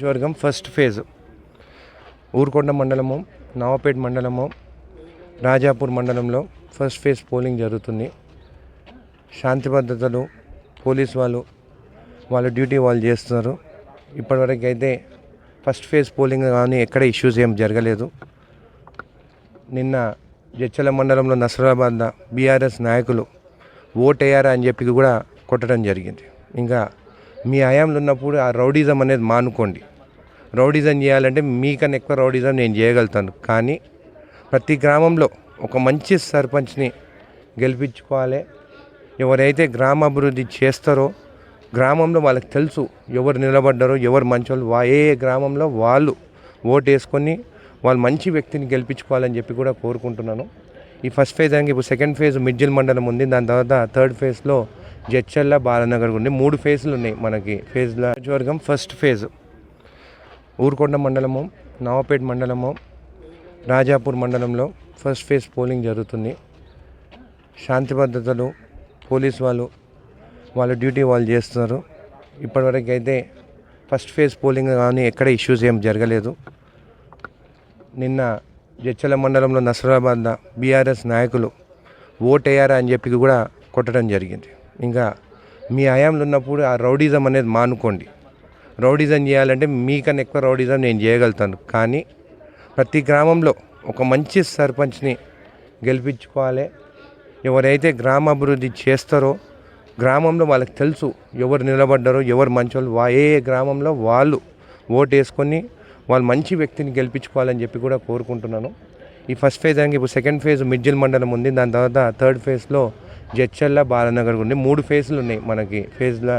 నియోజకవర్గం first phase. Urukonda మండలము నవాపేట్ మండలము రాజాపూర్ మండలంలో ఫస్ట్ ఫేజ్ పోలింగ్ జరుగుతుంది. శాంతి భద్రతలు పోలీస్ వాళ్ళు వాళ్ళ డ్యూటీ వాళ్ళు చేస్తున్నారు. ఇప్పటివరకు అయితే ఫస్ట్ ఫేజ్ పోలింగ్ కానీ ఎక్కడ ఇష్యూస్ ఏం జరగలేదు. నిన్న జచ్చల మండలంలో నసరాబాద్ బీఆర్ఎస్ నాయకులు ఓటేయారా అని చెప్పి కూడా కొట్టడం జరిగింది. ఇంకా మీ హయాంలో ఉన్నప్పుడు ఆ రౌడీజం అనేది మానుకోండి. రౌడీజం చేయాలంటే మీకన్నా ఎక్కువ రౌడీజం నేను చేయగలుగుతాను. కానీ ప్రతి గ్రామంలో ఒక మంచి సర్పంచ్ని గెలిపించుకోవాలి. ఎవరైతే గ్రామాభివృద్ధి చేస్తారో గ్రామంలో వాళ్ళకి తెలుసు ఎవరు నిలబడ్డారో ఎవరు మంచోళ్ళు వా ఏ గ్రామంలో వాళ్ళు ఓటు వేసుకొని వాళ్ళు మంచి వ్యక్తిని గెలిపించుకోవాలని చెప్పి కూడా కోరుకుంటున్నాను. ఈ ఫస్ట్ ఫేజ్ అని ఇప్పుడు సెకండ్ ఫేజ్ మిడ్జిల్ మండలం ఉంది. దాని తర్వాత థర్డ్ ఫేజ్లో జడ్చల్ల బాలనగర్ ఉంది. మూడు ఫేజ్లు ఉన్నాయి మనకి ఫేజ్ల వర్గం ఫస్ట్ ఫేజ్. ఊరుకొండ మండలము నవాపేట్ మండలము రాజాపూర్ మండలంలో ఫస్ట్ ఫేజ్ పోలింగ్ జరుగుతుంది. శాంతి భద్రతలు పోలీస్ వాళ్ళు వాళ్ళ డ్యూటీ వాళ్ళు చేస్తున్నారు. ఇప్పటివరకు అయితే ఫస్ట్ ఫేజ్ పోలింగ్ కానీ ఎక్కడ ఇష్యూస్ ఏం జరగలేదు. నిన్న జచ్చల మండలంలో నసరాబాద్ బీఆర్ఎస్ నాయకులు ఓటేయారా అని చెప్పి కూడా కొట్టడం జరిగింది. ఇంకా మీ హయాంలో ఉన్నప్పుడు ఆ రౌడీజం అనేది మానుకోండి. రౌడీజం చేయాలంటే మీకన్నా ఎక్కువ రౌడీజం నేను చేయగలుగుతాను. కానీ ప్రతి గ్రామంలో ఒక మంచి సర్పంచ్ని గెలిపించుకోవాలి. ఎవరైతే గ్రామాభివృద్ధి చేస్తారో గ్రామంలో వాళ్ళకి తెలుసు ఎవరు నిలబడ్డారో ఎవరు మంచోళ్ళు వా ఏ ఏ గ్రామంలో వాళ్ళు ఓటు వేసుకొని వాళ్ళు మంచి వ్యక్తిని గెలిపించుకోవాలని చెప్పి కూడా కోరుకుంటున్నాను. ఈ ఫస్ట్ ఫేజ్ అని ఇప్పుడు సెకండ్ ఫేజ్ మిడ్జిల్ మండలం ఉంది. దాని తర్వాత థర్డ్ ఫేజ్లో జడ్చల్ల బాలనగర్ ఉంది. మూడు ఫేజ్లు ఉన్నాయి మనకి. ఫేజ్ల